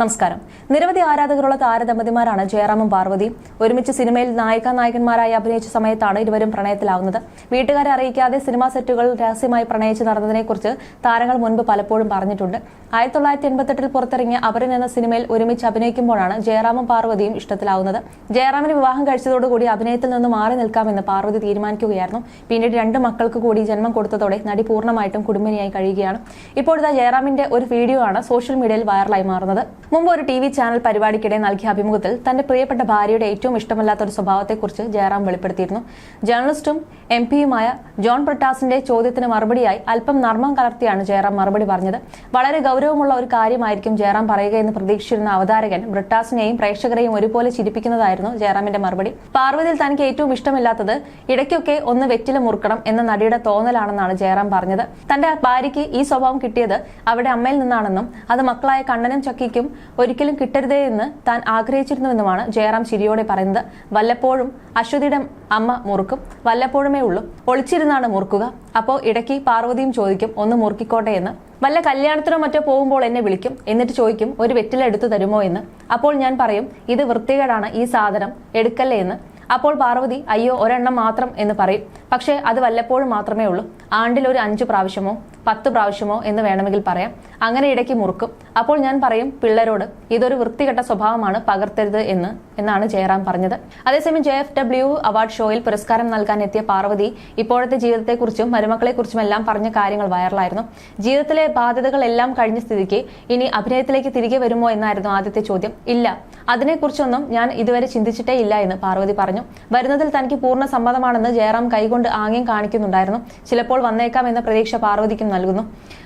നമസ്കാരം. നിരവധി ആരാധകരുള്ള താരദമ്പതിമാരാണ് ജയറാമും പാർവതിയും. ഒരുമിച്ച് സിനിമയിൽ നായിക നായകന്മാരായി അഭിനയിച്ച സമയത്താണ് ഇരുവരും പ്രണയത്തിലാവുന്നത്. വീട്ടുകാരെ അറിയിക്കാതെ സിനിമാ സെറ്റുകൾ രഹസ്യമായി പ്രണയിച്ച് നടന്നതിനെക്കുറിച്ച് താരങ്ങൾ മുൻപ് പലപ്പോഴും പറഞ്ഞിട്ടുണ്ട്. ആയിരത്തി തൊള്ളായിരത്തി എൺപത്തെട്ടിൽ പുറത്തിറങ്ങിയ അപരൻ എന്ന സിനിമയിൽ ഒരുമിച്ച് അഭിനയിക്കുമ്പോഴാണ് ജയറാമും പാർവതിയും ഇഷ്ടത്തിലാവുന്നത്. ജയറാമിന് വിവാഹം കഴിച്ചതോടുകൂടി അഭിനയത്തിൽ നിന്ന് മാറി നിൽക്കാമെന്ന് പാർവതി തീരുമാനിക്കുകയായിരുന്നു. പിന്നീട് രണ്ട് മക്കൾക്ക് കൂടി ജന്മം കൊടുത്തതോടെ നടി പൂർണമായിട്ടും കുടുംബിനിയായി കഴിയുകയാണ്. ഇപ്പോഴത്തെ ജയറാമിന്റെ ഒരു വീഡിയോ ആണ് സോഷ്യൽ മീഡിയയിൽ വൈറലായി മാറുന്നത്. മുമ്പ് ഒരു ടി വി ചാനൽ പരിപാടിക്കിടെ നൽകിയ അഭിമുഖത്തിൽ തന്റെ പ്രിയപ്പെട്ട ഭാര്യയുടെ ഏറ്റവും ഇഷ്ടമല്ലാത്ത ഒരു സ്വഭാവത്തെക്കുറിച്ച് ജയറാം വെളിപ്പെടുത്തിയിരുന്നു. ജേർണലിസ്റ്റും എം പിയുമായ ജോൺ ബ്രിട്ടാസിന്റെ ചോദ്യത്തിന് മറുപടിയായി അല്പം നർമ്മം കലർത്തിയാണ് ജയറാം മറുപടി പറഞ്ഞത്. വളരെ ഗൗരവമുള്ള ഒരു കാര്യമായിരിക്കും ജയറാം പറയുകയെന്ന് പ്രതീക്ഷിച്ചിരുന്ന അവതാരകൻ ബ്രിട്ടാസിനെയും പ്രേക്ഷകരെയും ഒരുപോലെ ചിരിപ്പിക്കുന്നതായിരുന്നു ജയറാമിന്റെ മറുപടി. പാർവതിയിൽ തനിക്ക് ഏറ്റവും ഇഷ്ടമില്ലാത്തത് ഇടയ്ക്കൊക്കെ ഒന്ന് വെറ്റില മുറുക്കണം എന്ന നടിയുടെ തോന്നലാണെന്നാണ് ജയറാം പറഞ്ഞത്. തന്റെ ഭാര്യയ്ക്ക് ഈ സ്വഭാവം കിട്ടിയത് അവിടെ അമ്മയിൽ നിന്നാണെന്നും അത് മക്കളായ കണ്ണനും ചക്കിക്കും ഒരിക്കലും കിട്ടരുതേ എന്ന് താൻ ആഗ്രഹിച്ചിരുന്നുവെന്നുമാണ് ജയറാം ചിരിയോടെ പറയുന്നത്. വല്ലപ്പോഴും അശ്വതിയുടെ അമ്മ മുറുക്കും വല്ലപ്പോഴുമേ ഉള്ളൂ. ഒളിച്ചിരുന്നാണ് മുറുക്കുക. അപ്പോൾ ഇടയ്ക്ക് പാർവതിയും ചോദിക്കും ഒന്ന് മുറുക്കിക്കോട്ടെ എന്ന്? വല്ല കല്യാണത്തിനോ മറ്റോ പോകുമ്പോൾ എന്നെ വിളിക്കും. എന്നിട്ട് ചോദിക്കും ഒരു വെറ്റില എടുത്തു തരുമോ? എന്ന്? അപ്പോൾ ഞാൻ പറയും ഇത് വൃത്തികേടാണ് ഈ സാധനം. എടുക്കല്ലേ? എന്ന്. അപ്പോൾ പാർവതി അയ്യോ ഒരെണ്ണം മാത്രം എന്ന് പറയും. പക്ഷേ അത് വല്ലപ്പോഴും മാത്രമേ ഉള്ളൂ. ആണ്ടിൽ ഒരു അഞ്ചു പ്രാവശ്യമോ പത്ത് പ്രാവശ്യമോ എന്ന് വേണമെങ്കിൽ പറയാം. അങ്ങനെ ഇടയ്ക്ക് മുറുക്കും. അപ്പോൾ ഞാൻ പറയും പിള്ളേരോട് ഇതൊരു വൃത്തികെട്ട സ്വഭാവമാണ് പകർത്തരുത് എന്ന് എന്നാണ് ജയറാം പറഞ്ഞത്. അതേസമയം ജെ എഫ് ഡബ്ല്യു അവാർഡ് ഷോയിൽ പുരസ്കാരം നൽകാൻ എത്തിയ പാർവതി ഇപ്പോഴത്തെ ജീവിതത്തെക്കുറിച്ചും മരുമക്കളെക്കുറിച്ചും എല്ലാം പറഞ്ഞ കാര്യങ്ങൾ വൈറലായിരുന്നു. ജീവിതത്തിലെ ബാധ്യതകളെല്ലാം കഴിഞ്ഞ സ്ഥിതിക്ക് ഇനി അഭിനയത്തിലേക്ക് തിരികെ വരുമോ എന്നായിരുന്നു ആദ്യത്തെ ചോദ്യം. ഇല്ല. അതിനെക്കുറിച്ചൊന്നും ഞാൻ ഇതുവരെ ചിന്തിച്ചിട്ടേ ഇല്ല എന്ന് പാർവതി പറഞ്ഞു. വരുന്നതിൽ തനിക്ക് പൂർണ സമ്മതമാണെന്ന് ജയറാം കൈകൊണ്ട് ആംഗ്യം കാണിക്കുന്നുണ്ടായിരുന്നു. ചിലപ്പോൾ വന്നേക്കാം എന്ന പ്രതീക്ഷ പാർവതിക്കും നൽകുന്നു.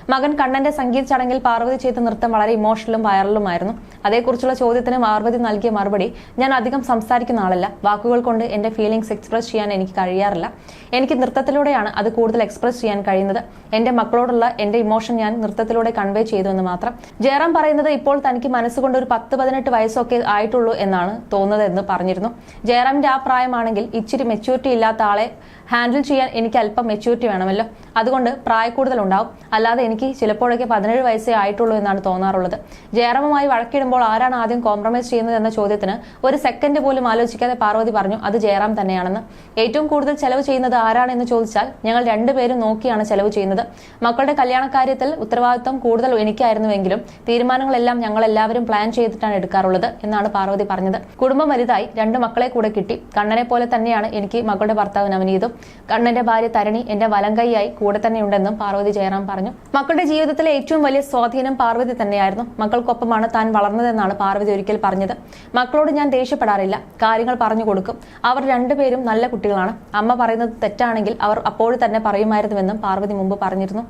മകൻ കണ്ണന്റെ സംഗീത ചടങ്ങിൽ പാർവതി ചെയ്ത നൃത്തം വളരെ ഇമോഷണലും വൈറലുമായിരുന്നു അതേക്കുറിച്ചുള്ള ചോദ്യത്തിന് പാർവതി നൽകിയ മറുപടി ഞാൻ അധികം സംസാരിക്കുന്ന ആളല്ല. വാക്കുകൾ കൊണ്ട് എന്റെ ഫീലിംഗ്സ് എക്സ്പ്രസ് ചെയ്യാൻ എനിക്ക് കഴിയാറില്ല. എനിക്ക് നൃത്തത്തിലൂടെയാണ് അത് കൂടുതൽ എക്സ്പ്രസ് ചെയ്യാൻ കഴിയുന്നത്. എന്റെ മക്കളോടുള്ള എന്റെ ഇമോഷൻ ഞാൻ നൃത്തത്തിലൂടെ കൺവേ ചെയ്തു എന്ന് മാത്രം. ജയറാം പറയുന്നത് ഇപ്പോൾ തനിക്ക് മനസ്സുകൊണ്ട് ഒരു പത്ത് പതിനെട്ട് വയസ്സൊക്കെ ആയിട്ടുള്ളൂ എന്നാണ് തോന്നുന്നത് എന്ന് പറഞ്ഞിരുന്നു. ജയറാമിന്റെ ആ പ്രായമാണെങ്കിൽ ഇച്ചിരി മെച്യൂരിറ്റി ഇല്ലാത്ത ആളെ ഹാൻഡിൽ ചെയ്യാൻ എനിക്ക് അല്പം മെച്യൂരിറ്റി വേണമല്ലോ. അതുകൊണ്ട് പ്രായക്കൂടുതൽ ഉണ്ടാവും അല്ലാതെ എനിക്ക് ചിലപ്പോഴൊക്കെ പതിനേഴ് വയസ്സേ ആയിട്ടുള്ളൂ എന്നാണ് തോന്നാറുള്ളത്. ജയറമുമായി വഴക്കിടുമ്പോൾ ആരാണ് ആദ്യം കോംപ്രമൈസ് ചെയ്യുന്നത് എന്ന ചോദ്യത്തിന് ഒരു സെക്കൻഡ് പോലും ആലോചിക്കാതെ പാർവതി പറഞ്ഞു അത് ജയറാം തന്നെയാണെന്ന്. ഏറ്റവും കൂടുതൽ ചെലവ് ചെയ്യുന്നത് ആരാണെന്ന് ചോദിച്ചാൽ ഞങ്ങൾ രണ്ടുപേരും നോക്കിയാണ് ചെലവ് ചെയ്യുന്നത്. മക്കളുടെ കല്യാണ കാര്യത്തിൽ ഉത്തരവാദിത്വം കൂടുതൽ എനിക്കായിരുന്നുവെങ്കിലും തീരുമാനങ്ങളെല്ലാം ഞങ്ങൾ എല്ലാവരും പ്ലാൻ ചെയ്തിട്ടാണ് എടുക്കാറുള്ളത് എന്നാണ് പാർവതി പറഞ്ഞത്. കുടുംബം വലുതായി രണ്ട് മക്കളെ കൂടെ കിട്ടി. കണ്ണനെ പോലെ തന്നെയാണ് എനിക്ക് മകളുടെ ഭർത്താവ് നവനീതും കണ്ണന്റെ ഭാര്യ തരണി എന്റെ വലങ്കൈയായി കൂടെ തന്നെയുണ്ടെന്നും പാർവതി ജയറാം പറഞ്ഞു. മക്കളുടെ ജീവിതത്തിലെ ഏറ്റവും വലിയ സ്വാധീനം പാർവതി തന്നെയായിരുന്നു. മക്കൾക്കൊപ്പമാണ് താൻ വളർന്നതെന്നാണ് പാർവതി ഒരിക്കൽ പറഞ്ഞത്. മക്കളോട് ഞാൻ ദേഷ്യപ്പെടാറില്ല. കാര്യങ്ങൾ പറഞ്ഞു കൊടുക്കും. അവർ രണ്ടുപേരും നല്ല കുട്ടികളാണ്. അമ്മ പറയുന്നത് തെറ്റാണെങ്കിൽ അവർ അപ്പോൾ തന്നെ പറയുമായിരുന്നുവെന്നും പാർവതി മുമ്പ് പറഞ്ഞിരുന്നു.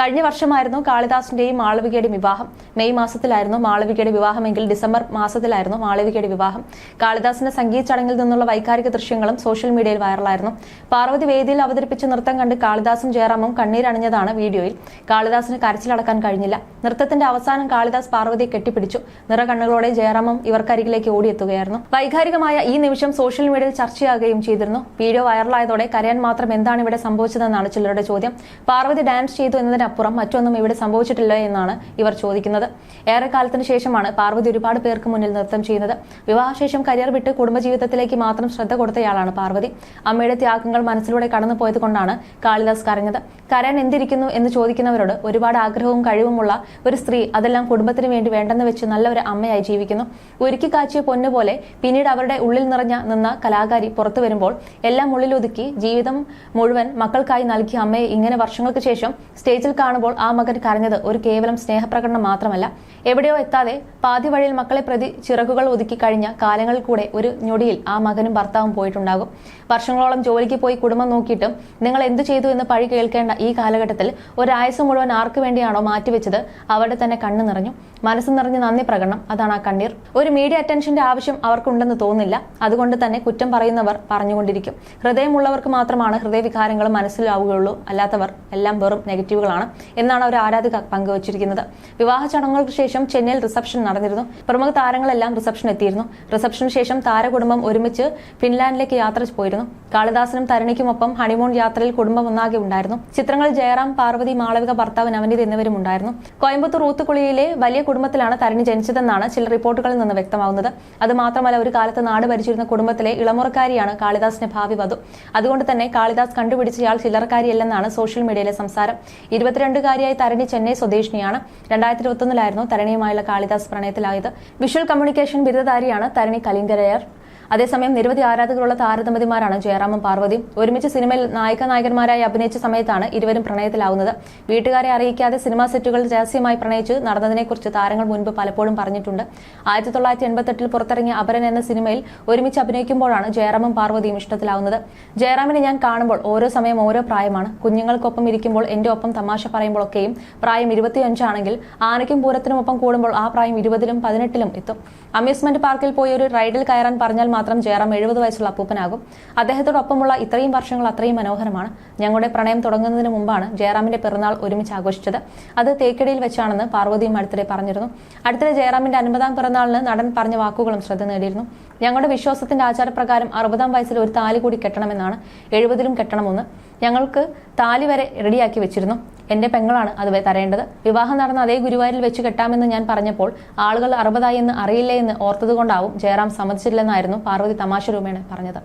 കഴിഞ്ഞ വർഷമായിരുന്നു കാളിദാസിന്റെയും മാളവികയുടെയും വിവാഹം. മെയ് മാസത്തിലായിരുന്നു മാളവികയുടെ വിവാഹമെങ്കിൽ ഡിസംബർ മാസത്തിലായിരുന്നു മാളവികയുടെ വിവാഹം. കാളിദാസിന്റെ സംഗീത ചടങ്ങിൽ നിന്നുള്ള വൈകാരിക ദൃശ്യങ്ങളും സോഷ്യൽ മീഡിയയിൽ വൈറലായിരുന്നു. പാർവതി വേദിയിൽ അവതരിപ്പിച്ച നൃത്തം കണ്ട് കാളിദാസും ജയറാമും കണ്ണീരണിഞ്ഞതാണ് വീഡിയോയിൽ. കാളിദാസിന് കരച്ചിലടക്കാൻ കഴിഞ്ഞില്ല. നൃത്തത്തിന്റെ അവസാനം കാളിദാസ് പാർവതിയെ കെട്ടിപ്പിടിച്ചു. നിറകണ്ണുകളോടെ ജയറാമും ഇവർക്കരികിലേക്ക് ഓടിയെത്തുകയായിരുന്നു. വൈകാരികമായ ഈ നിമിഷം സോഷ്യൽ മീഡിയയിൽ ചർച്ചയാകുകയും ചെയ്തിരുന്നു. വീഡിയോ വൈറലായതോടെ കരയാൻ മാത്രം എന്താണ് ഇവിടെ സംഭവിച്ചതെന്നാണ് ചിലരുടെ ചോദ്യം. പാർവതി ഡാൻസ് ചെയ്തു എന്നതിനപ്പുറം മറ്റൊന്നും ഇവിടെ സംഭവിച്ചിട്ടില്ല എന്നാണ് ഇവർ ചോദിക്കുന്നത്. ഏറെക്കാലത്തിന് ശേഷമാണ് പാർവതി ഒരുപാട് പേർക്ക് മുന്നിൽ നൃത്തം ചെയ്യുന്നത്. വിവാഹശേഷം കരിയർ വിട്ട് കുടുംബജീവിതത്തിലേക്ക് മാത്രം ശ്രദ്ധ കൊടുത്തയാളാണ് പാർവതി. അമ്മയുടെ ത്യാഗങ്ങൾ മനസ്സിലൂടെ കടന്നു പോയത് കൊണ്ടാണ് കാളിദാസ് കരഞ്ഞത്. കരയാൻ എന്തിരിക്കുന്നു എന്ന് ചോദിക്കുന്നവരോട് ഒരുപാട് ആഗ്രഹവും കഴിവുമുള്ള ഒരു സ്ത്രീ അതെല്ലാം കുടുംബത്തിന് വേണ്ടി വേണ്ടെന്ന് വെച്ച് നല്ല ഒരു അമ്മയായി ജീവിക്കുന്നു. ഒരുക്കി കാച്ചിയ പൊന്നുപോലെ പിന്നീട് അവരുടെ ഉള്ളിൽ നിറഞ്ഞ നിന്ന കലാകാരി പുറത്തു വരുമ്പോൾ എല്ലാം ഉള്ളിലൊതുക്കി ജീവിതം മുഴുവൻ മക്കൾക്കായി നൽകിയ അമ്മയെ ഇങ്ങനെ വർഷങ്ങൾക്ക് ശേഷം സ്റ്റേജിൽ കാണുമ്പോൾ ആ മകൻ കരഞ്ഞത് ഒരു കേവലം സ്നേഹപ്രകടനം മാത്രമല്ല. എവിടെയോ എത്താതെ പാതി വഴിയിൽ മക്കളെ പ്രതി ചിറകുകൾ ഒതുക്കി കഴിഞ്ഞ കാലങ്ങളിൽ കൂടെ ഒരു ഞൊടിയിൽ ആ മകനും ഭർത്താവും പോയിട്ടുണ്ടാകും. വർഷങ്ങളോളം ജോലിക്ക് പോയി കുടുംബം നോക്കിയിട്ടും നിങ്ങൾ എന്തു ചെയ്തു എന്ന് പഴി കേൾക്കേണ്ട ഈ കാലഘട്ടത്തിൽ ഒരായുസ് മുഴുവൻ ആർക്ക് വേണ്ടിയാണോ മാറ്റിവെച്ചത് അവിടെ തന്നെ കണ്ണു നിറഞ്ഞു. മനസ്സ് നിറഞ്ഞ് നന്ദി പ്രകടനം. അതാണ് ആ കണ്ണീർ. ഒരു മീഡിയ അറ്റൻഷന്റെ ആവശ്യം അവർക്കുണ്ടെന്ന് തോന്നില്ല. അതുകൊണ്ട് തന്നെ കുറ്റം പറയുന്നവർ പറഞ്ഞുകൊണ്ടിരിക്കും. ഹൃദയമുള്ളവർക്ക് മാത്രമാണ് ഹൃദയവികാരങ്ങളും മനസ്സിലാവുകയുള്ളൂ. അല്ലാത്തവർ എല്ലാം വെറും നെഗറ്റീവുകളാണ് എന്നാണ് അവർ ആരാധിക പങ്കുവച്ചിരിക്കുന്നത്. വിവാഹ ചടങ്ങുകൾക്ക് ശേഷം ചെന്നൈയിൽ റിസപ്ഷൻ നടന്നിരുന്നു. പ്രമുഖ താരങ്ങളെല്ലാം റിസപ്ഷൻ എത്തിയിരുന്നു. റിസപ്ഷന് ശേഷം താരകുടുംബം ഒരുമിച്ച് ഫിൻലാൻഡിലേക്ക് യാത്ര പോയിരുന്നു. കാളിദാസനും തരണിക്കുമൊപ്പം ഹണിമൂൺ യാത്രയിൽ കുടുംബം ഒന്നാകെ ഉണ്ടായിരുന്നു. ചിത്രങ്ങൾ ജയറാം പാർവതി മാളവിക ഭർത്താവ് ഭർത്താവ് നവനീത് എന്നിവരും ഉണ്ടായിരുന്നു കോയമ്പത്തൂർ ഊത്തുകുളിയിലെ വലിയ കുടുംബത്തിലാണ് തരണി ജനിച്ചതെന്നാണ് ചില റിപ്പോർട്ടുകളിൽ നിന്ന് വ്യക്തമാവുന്നത്. അത് മാത്രമല്ല ഒരു കാലത്ത് നാട് ഭരിച്ചിരുന്ന കുടുംബത്തിലെ ഇളമുറക്കാരിയാണ് കാളിദാസിന്റെ ഭാവി വധു. അതുകൊണ്ട് തന്നെ കാളിദാസ് കണ്ടുപിടിച്ചയാൾ ചില്ലറക്കാരിയല്ലെന്നാണ് സോഷ്യൽ മീഡിയയിലെ സംസാരം. ഇരുപത്തിരണ്ടുകാരിയായി തരണി ചെന്നൈ സ്വദേശിനിയാണ്. രണ്ടായിരത്തി ഇരുപത്തൊന്നിലായിരുന്നു തരണിയുമായുള്ള കാളിദാസ് പ്രണയത്തിലായത്. വിഷ്വൽ കമ്മ്യൂണിക്കേഷൻ ബിരുദധാരിയാണ് തരണി കലിംഗരയർ. അതേസമയം നിരവധി ആരാധകരുള്ള താരദമ്പതിമാരാണ് ജയറാമും പാർവതിയും. ഒരുമിച്ച് സിനിമയിൽ നായിക നായകന്മാരായി അഭിനയിച്ച സമയത്താണ് ഇരുവരും പ്രണയത്തിലാവുന്നത്. വീട്ടുകാരെ അറിയിക്കാതെ സിനിമാ സെറ്റുകൾ രഹസ്യമായി പ്രണയിച്ച് നടന്നതിനെക്കുറിച്ച് താരങ്ങൾ മുൻപ് പലപ്പോഴും പറഞ്ഞിട്ടുണ്ട്. ആയിരത്തി തൊള്ളായിരത്തി എൺപത്തെട്ടിൽ പുറത്തിറങ്ങിയ അപരൻ എന്ന സിനിമയിൽ ഒരുമിച്ച് അഭിനയിക്കുമ്പോഴാണ് ജയറാമും പാർവതിയും ഇഷ്ടത്തിലാവുന്നത്. ജയറാമിനെ ഞാൻ കാണുമ്പോൾ ഓരോ സമയം ഓരോ പ്രായമാണ്. കുഞ്ഞുങ്ങൾക്കൊപ്പം ഇരിക്കുമ്പോൾ എന്റെ ഒപ്പം തമാശ പറയുമ്പോഴൊക്കെയും പ്രായം ഇരുപത്തിയഞ്ചാണെങ്കിൽ ആനയ്ക്കും പൂരത്തിനും ഒപ്പം കൂടുമ്പോൾ ആ പ്രായം ഇരുപതിലും പതിനെട്ടിലും എത്തും. അമ്യൂസ്മെന്റ് പാർക്കിൽ പോയി ഒരു റൈഡിൽ കയറാൻ പറഞ്ഞാൽ മാത്രം ജയറാം എഴുപത് വയസ്സുള്ള അപ്പൂപ്പനാകും. അദ്ദേഹത്തോടൊപ്പമുള്ള ഇത്രയും വർഷങ്ങൾ അത്രയും മനോഹരമാണ്. ഞങ്ങളുടെ പ്രണയം തുടങ്ങുന്നതിന് മുമ്പാണ് ജയറാമിന്റെ പിറന്നാൾ ഒരുമിച്ച് ആഘോഷിച്ചത്. അത് തേക്കടിയിൽ വെച്ചാണെന്ന് പാർവതിയും അടുത്തിടെ പറഞ്ഞിരുന്നു. അടുത്തിടെ ജയറാമിന്റെ അൻപതാം പിറന്നാളിന് നടൻ പറഞ്ഞ വാക്കുകളും ശ്രദ്ധ നേടിയിരുന്നു. ഞങ്ങളുടെ വിശ്വാസത്തിന്റെ ആചാരപ്രകാരം അറുപതാം വയസ്സിൽ ഒരു താലി കൂടി കെട്ടണമെന്നാണ് എഴുപതിലും കെട്ടണമെന്ന് ഞങ്ങൾക്ക് താലി വരെ റെഡിയാക്കി വെച്ചിരുന്നു. എന്റെ പെങ്ങളാണ് അത് തരേണ്ടത്. വിവാഹം നടന്ന അതേ ഗുരുവായൂരിൽ വെച്ച് കെട്ടാമെന്ന് ഞാൻ പറഞ്ഞപ്പോൾ ആളുകൾ അറുപതായി എന്ന് അറിയില്ലേ എന്ന് ഓർത്തതുകൊണ്ടാവും ജയറാം സമ്മതിച്ചില്ലെന്നായിരുന്നു പാർവതി തമാശ രൂപേണ പറഞ്ഞത്.